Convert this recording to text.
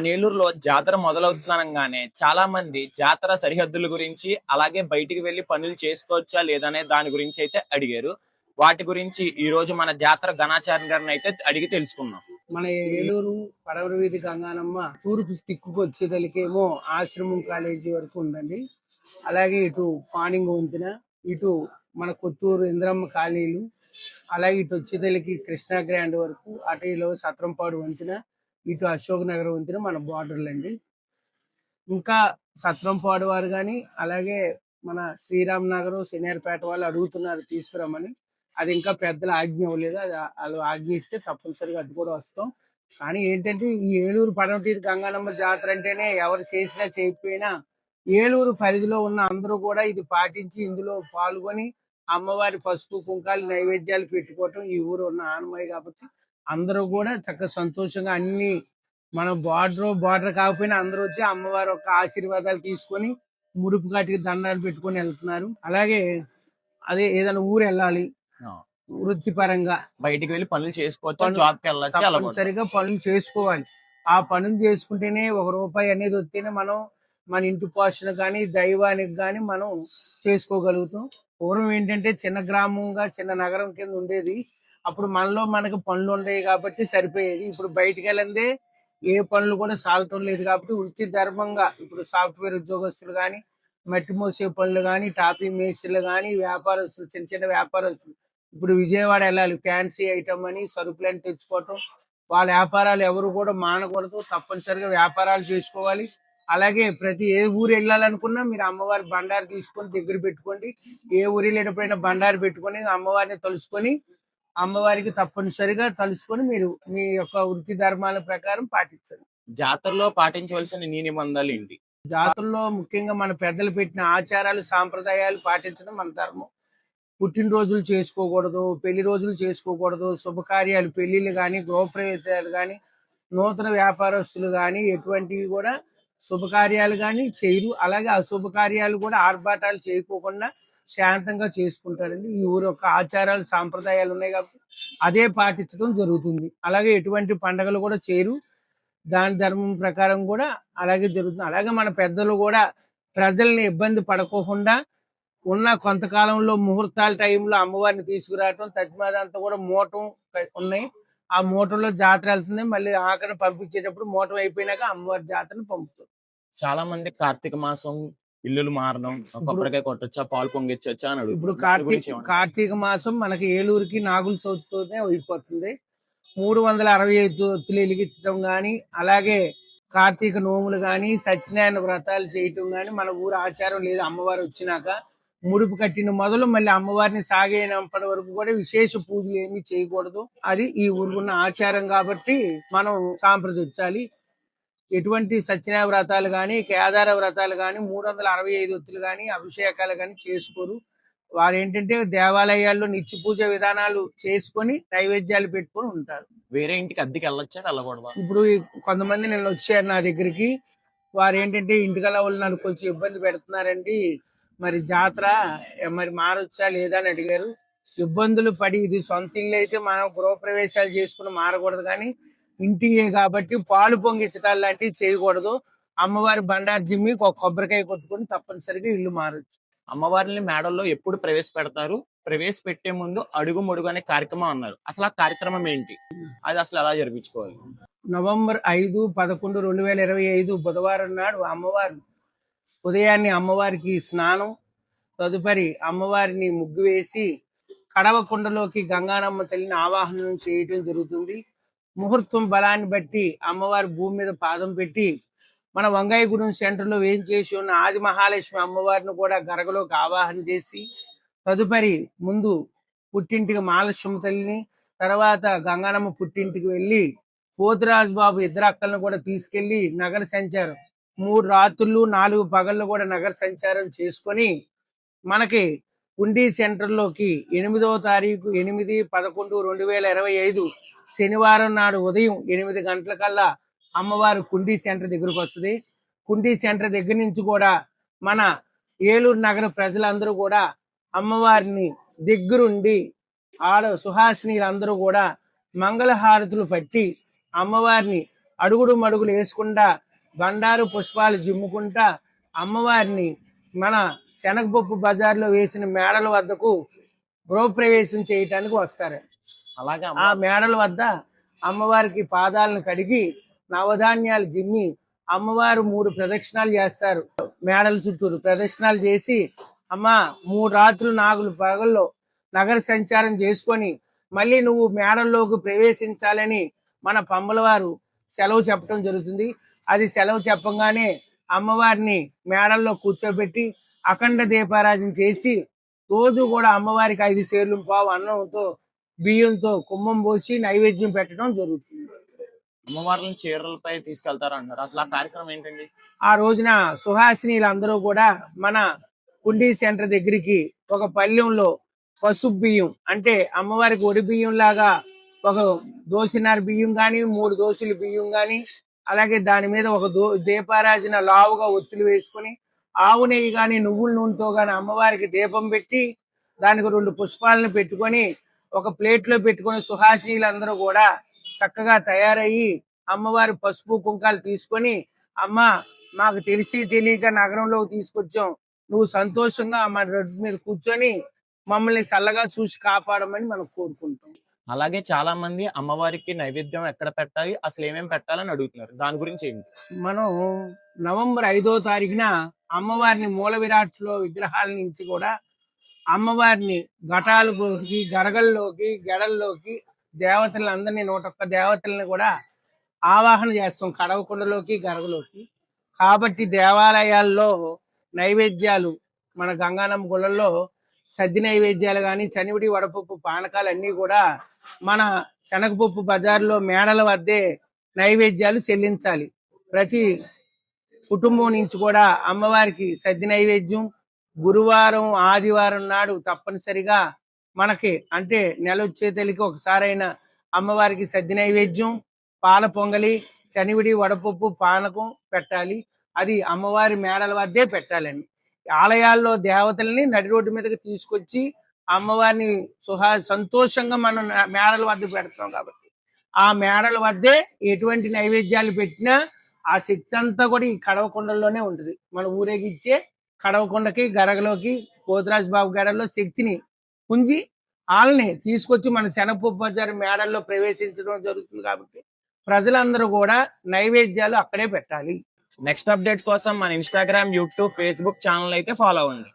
మన ఏలూరులో జాతర మొదలవుతుండగానే చాలా మంది జాతర సరిహద్దుల గురించి అలాగే బయటికి వెళ్ళి పనులు చేసుకోవచ్చా లేదనే దాని గురించి అయితే అడిగారు. వాటి గురించి ఈ రోజు మన జాతర ఘనాచార్య గారిని అయితే అడిగి తెలుసుకున్నాం మన ఏలూరు పడవర వీధి గంగానమ్మ తూర్పు దిక్కుకు వచ్చేదలికేమో ఆశ్రమం కాలేజీ వరకు ఉందండి. అలాగే ఇటు పానింగ్ వంతెన ఇటు మన కొత్తూరు ఇంద్రమ్మ కాలేజీలు అలాగే ఇటు వచ్చేదలికి కృష్ణా గ్రాండ్ వరకు అటు ఇలా సత్రంపాడు వంతెన ఇటు అశోక్ నగర్ వంతెన మన బార్డర్లు అండి ఇంకా సత్రంపాడు వారు కానీ అలాగే మన శ్రీరామ్ నగర్ శనియార్పేట వాళ్ళు అడుగుతున్నారు తీసుకురమ్మని. అది ఇంకా పెద్దల ఆజ్ఞ ఇవ్వలేదు. అది వాళ్ళు ఆజ్ఞ ఇస్తే తప్పనిసరిగా అది కూడా వస్తాం. కానీ ఏంటంటే ఈ ఏలూరు పడమటి గంగానమ్మ జాతర అంటేనే ఎవరు చేసినా చేయకపోయినా ఏలూరు పరిధిలో ఉన్న అందరూ కూడా ఇది పాటించి ఇందులో పాల్గొని అమ్మవారి పసుపు కుంకాలు నైవేద్యాలు పెట్టుకోవటం ఈ ఊరు ఉన్న ఆనమాయి కాబట్టి అందరూ కూడా చక్కగా సంతోషంగా అన్ని మన బార్డర్ బార్డర్ కాకపోయినా అందరూ వచ్చి అమ్మవారి యొక్క ఆశీర్వాదాలు తీసుకొని ముడుపు కాటికి దండాలు పెట్టుకొని వెళ్తున్నారు అలాగే అదే ఏదైనా ఊరు వెళ్ళాలి. వృత్తిపరంగా బయటికి వెళ్ళి పనులు చేసుకోవచ్చు వెళ్ళొచ్చు. తప్పనిసరిగా పనులు చేసుకోవాలి ఆ పనులు చేసుకుంటేనే ఒక రూపాయి అనేది వస్తేనే మనం మన ఇంటి పోషణ కానీ దైవానికి కానీ మనం చేసుకోగలుగుతాం పూర్వం ఏంటంటే చిన్న గ్రామంగా చిన్న నగరం కింద ఉండేది అప్పుడు మనలో మనకు పనులు ఉండేవి కాబట్టి సరిపోయేది. ఇప్పుడు బయటికి వెళ్ళందే ఏ పనులు కూడా సాగుతం లేదు కాబట్టి వృత్తి ధర్మంగా ఇప్పుడు సాఫ్ట్వేర్ ఉద్యోగస్తులు కానీ మట్టి మోసే పనులు కానీ టాపీ మేస్త్రీలు కానీ వ్యాపారస్తులు చిన్న చిన్న వ్యాపారస్తులు. ఇప్పుడు విజయవాడ వెళ్ళాలి. ఫ్యాన్సీ ఐటమ్ అని సరుకులని తెచ్చుకోవటం. వాళ్ళ వ్యాపారాలు ఎవరు కూడా మానకూడదు. తప్పనిసరిగా వ్యాపారాలు చేసుకోవాలి. అలాగే ప్రతి ఏ ఊరు వెళ్ళాలనుకున్నా మీరు అమ్మవారి బండారు తీసుకొని దగ్గర పెట్టుకోండి. ఏ ఊరు వెళ్ళేటప్పుడైనా బండారు పెట్టుకొని అమ్మవారిని తలుసుకొని అమ్మవారికి తప్పనిసరిగా తలుసుకొని మీరు మీ యొక్క వృత్తి ధర్మాల ప్రకారం పాటించండి. జాతరలో పాటించవలసిన నీ నిబంధనలు ఏంటి? జాతరలో ముఖ్యంగా మన పెద్దలు పెట్టిన ఆచారాలు సాంప్రదాయాలు పాటించడం మన ధర్మం. పుట్టినరోజులు చేసుకోకూడదు పెళ్ళి రోజులు చేసుకోకూడదు శుభకార్యాలు పెళ్ళిళ్ళు కానీ గృహప్రవేశాలు కానీ నూతన వ్యాపారస్తులు కానీ ఎటువంటివి కూడా శుభకార్యాలు కానీ చేయరు. అలాగే అశుభకార్యాలు కూడా ఆర్భాటాలు చేయకోకుండా శాంతంగా చేసుకుంటారండి. ఈ ఊరు యొక్క ఆచారాలు సాంప్రదాయాలు ఉన్నాయి కాబట్టి అదే పాటించడం జరుగుతుంది. అలాగే ఎటువంటి పండగలు కూడా చేరు దాని ధర్మం ప్రకారం కూడా అలాగే జరుగుతుంది. అలాగే మన పెద్దలు కూడా ప్రజల్ని ఇబ్బంది పడకోకుండా ఉన్న కొంతకాలంలో ముహూర్తాల టైంలో అమ్మవారిని తీసుకురావటం తజ్మాదంతా కూడా మూటం ఉన్నాయి. ఆ మూటంలో జాతర వెళ్తుంది. మళ్ళీ ఆఖరి పంపించేటప్పుడు మూటం అయిపోయినాక అమ్మవారి జాతరను పంపుతుంది చాలా మంది కార్తీక మాసం ఇల్లులు మారడం కొబ్బరికాయ కొట్టొచ్చా పాలు పొంగిచ్చొచ్చా అని అడుగుతారు. ఇప్పుడు కార్తీక? కార్తీక మాసం మనకి ఏలూరుకి నాగుల చవితితోనే అయిపోతుంది మూడు వందల అరవై ఐదు ఒత్తులు వెలిగించడం కానీ అలాగే కార్తీక నోములు కానీ సత్యనారాయణ వ్రతాలు చేయటం కానీ మన ఊరు ఆచారం లేదు అమ్మవారు వచ్చినాక ముడుపు కట్టిన మొదలు మళ్ళీ అమ్మవారిని సాగేనప్పటి వరకు కూడా విశేష పూజలు ఏమీ చేయకూడదు అది ఈ ఊరుకున్న ఆచారం కాబట్టి మనం సాంప్రదించాలి ఎటువంటి సత్యనారాయణ వ్రతాలు కానీ కేదార వ్రతాలు కానీ మూడు వందల అరవై ఐదు ఒత్తులు కానీ అభిషేకాలు కానీ చేసుకోరు. వారు ఏంటంటే దేవాలయాల్లో నిత్య పూజ విధానాలు చేసుకొని నైవేద్యాలు పెట్టుకొని ఉంటారు. వేరే ఇంటికి అద్దెకి వెళ్ళొచ్చా? వెళ్ళకూడదా? ఇప్పుడు కొంతమంది నేను వచ్చారు నా దగ్గరికి. వారు ఏంటంటే ఇంటికల్లా వాళ్ళు నన్ను కొంచెం ఇబ్బంది పెడుతున్నారండి. మరి జాతర మరి మారొచ్చా లేదా అని అడిగారు. ఇబ్బందులు పడి ఇది సొంత ఇల్లు అయితే మనం గృహప్రవేశాలు చేసుకుని మారకూడదు కానీ ఇంటియే కాబట్టి పాలు పొంగించడాలు లాంటివి చేయకూడదు. అమ్మవారి బండారు జిమ్మి ఒక కొబ్బరికాయ కొట్టుకొని తప్పనిసరిగా ఇల్లు మారొచ్చు. అమ్మవారిని మేడల్లో ఎప్పుడు ప్రవేశపెడతారు? ప్రవేశపెట్టే ముందు అడుగు ముడుగు అనే కార్యక్రమం అన్నారు. అసలు ఆ కార్యక్రమం ఏంటి? అది అసలు ఎలా జరిపించుకోవాలి? నవంబర్ ఐదు పదకొండు రెండు వేల ఇరవై ఐదు బుధవారం నాడు అమ్మవారు ఉదయాన్నే అమ్మవారికి స్నానం తదుపరి అమ్మవారిని ముగ్గు వేసి కడవ కుండలోకి గంగానమ్మ తల్లిని ఆవాహనం చేయటం జరుగుతుంది. ముహూర్తం బలాన్ని బట్టి అమ్మవారి భూమి మీద పాదం పెట్టి మన వంగాయగూడెం సెంటర్లో వేం చేసి ఉన్న ఆది మహాలక్ష్మి అమ్మవారిని కూడా గరగలోకి ఆవాహన చేసి తదుపరి ముందు పుట్టింటికి మహాలక్ష్మి తల్లిని తర్వాత గంగానమ్మ పుట్టింటికి వెళ్ళి పోతురాజు బాబు ఇద్దరు అక్కలను కూడా తీసుకెళ్ళి నగర సంచారం మూడు రాత్రులు నాలుగు పగళ్ళు కూడా నగర సంచారం చేసుకొని మనకి హుండీ సెంటర్లోకి ఎనిమిదవ తారీఖు ఎనిమిది పదకొండు రెండు వేల ఇరవై ఐదు శనివారం నాడు ఉదయం ఎనిమిది గంటలకల్లా అమ్మవారు కుండీ సెంటర్ దగ్గరకు వస్తుంది. కుండీ సెంటర్ దగ్గర నుంచి కూడా మన ఏలూరు నగర ప్రజలందరూ కూడా అమ్మవారిని దగ్గరుండి ఆడ సుహాసినీలందరూ కూడా మంగళహారతులు పట్టి అమ్మవారిని అడుగుడు మడుగులు వేసుకుంటా బండారు పుష్పాలు జిమ్ముకుంటా అమ్మవారిని మన శనగపప్పు బజార్లో వేసిన మేడల వద్దకు గృహప్రవేశం చేయటానికి వస్తారు. అలాగే ఆ మేడల వద్ద అమ్మవారికి పాదాలను కడిగి నవధాన్యాలు జిమ్మి అమ్మవారు మూడు ప్రదక్షిణాలు చేస్తారు. మేడల చుట్టూరు ప్రదక్షిణాలు చేసి అమ్మ మూడు రాత్రులు నాగులు పగల్లో నగర సంచారం చేసుకొని మళ్ళీ నువ్వు మేడల్లోకి ప్రవేశించాలని మన పంబల వారు సెలవు చెప్పడం జరుగుతుంది. అది సెలవు చెప్పంగానే అమ్మవారిని మేడల్లో కూర్చోబెట్టి అఖండ దీపారాజన చేసి రోజు కూడా అమ్మవారికి ఐదు సేర్లు పావు అన్నంతో బియ్యంతో కుమ్మం పోసి నైవేద్యం పెట్టడం జరుగుతుంది. అమ్మవార్లను చీరలపై తీసుకెళ్తారు అంటారు అసలు ఆ కార్యక్రమం ఏంటండి? ఆ రోజున సుహాసినీలందరూ కూడా మన కుండీ సెంటర్ దగ్గరికి ఒక పల్లెంలో పసుపు బియ్యం అంటే అమ్మవారికి ఒడి బియ్యం లాగా ఒక దోసిన్నర బియ్యం కానీ మూడు దోశలు బియ్యం కానీ అలాగే దాని మీద ఒక దో దీపారాజన లావుగా ఒత్తులు వేసుకొని ఆవు నెయ్యి కానీ నువ్వుల నూనెతో కానీ అమ్మవారికి దీపం పెట్టి దానికి రెండు పుష్పాలను పెట్టుకొని ఒక ప్లేట్లో పెట్టుకొని సుహాసినీలందరూ కూడా చక్కగా తయారయ్యి అమ్మవారి పసుపు కుంకాలు తీసుకొని అమ్మ మాకు తెలిసి తెలియక నగరంలోకి తీసుకొచ్చాం. నువ్వు సంతోషంగా మా రోడ్డు మీద కూర్చొని మమ్మల్ని చల్లగా చూసి కాపాడమని మనం కోరుకుంటాం. అలాగే చాలా మంది అమ్మవారికి నైవేద్యం ఎక్కడ పెట్టాలి అసలు ఏమేమి పెట్టాలని అడుగుతున్నారు? దాని గురించి ఏంటి? మనం నవంబర్ ఐదో తారీఖున అమ్మవారిని మూల విరాట్లో విగ్రహాల నుంచి కూడా అమ్మవారిని ఘటాలలోకి గరగల్లోకి గెడల్లోకి దేవతలందరినీ నూట ఒక్క దేవతలను కూడా ఆవాహన చేస్తాం. కడవకుండలోకి గరగలోకి. కాబట్టి దేవాలయాల్లో నైవేద్యాలు మన గంగానమ్మ గుళ్ళల్లో సద్ది నైవేద్యాలు కానీ చనివిడి వడపప్పు పానకాలు అన్నీ కూడా మన శనగపప్పు బజార్లో మేడల వద్దే నైవేద్యాలు చెల్లించాలి. ప్రతి కుటుంబం నుంచి కూడా అమ్మవారికి సద్ది నైవేద్యం. గురువారం ఆదివారం నాడు తప్పనిసరిగా మనకి అంటే నెల వచ్చే తెలికి ఒకసారైనా అమ్మవారికి సద్ది నైవేద్యం పాల పొంగలి చనివిడి వడపప్పు పానకం పెట్టాలి. అది అమ్మవారి మేడల వద్దే పెట్టాలని. ఆలయాల్లో దేవతల్ని నడి రోడ్డు మీదకి తీసుకొచ్చి అమ్మవారిని సుహా సంతోషంగా మనం మేడల వద్ద పెడతాం కాబట్టి. ఆ మేడల వద్దే ఎటువంటి నైవేద్యాలు పెట్టినా ఆ శక్తి అంతా కూడా ఈ కడవకొండలోనే ఉంటుంది. మన ఊరేగిచ్చే కడవకొండకి గరగలోకి పోతురాజు బాబు గడలో శక్తిని పుంజి వాళ్ళని తీసుకొచ్చి మన శనగపప్పు బజారు మేడల్లో ప్రవేశించడం జరుగుతుంది కాబట్టి ప్రజలందరూ కూడా నైవేద్యాలు అక్కడే పెట్టాలి. నెక్స్ట్ అప్డేట్ కోసం మన ఇన్స్టాగ్రామ్ యూట్యూబ్ ఫేస్బుక్ ఛానల్ అయితే ఫాలో అవ్వండి.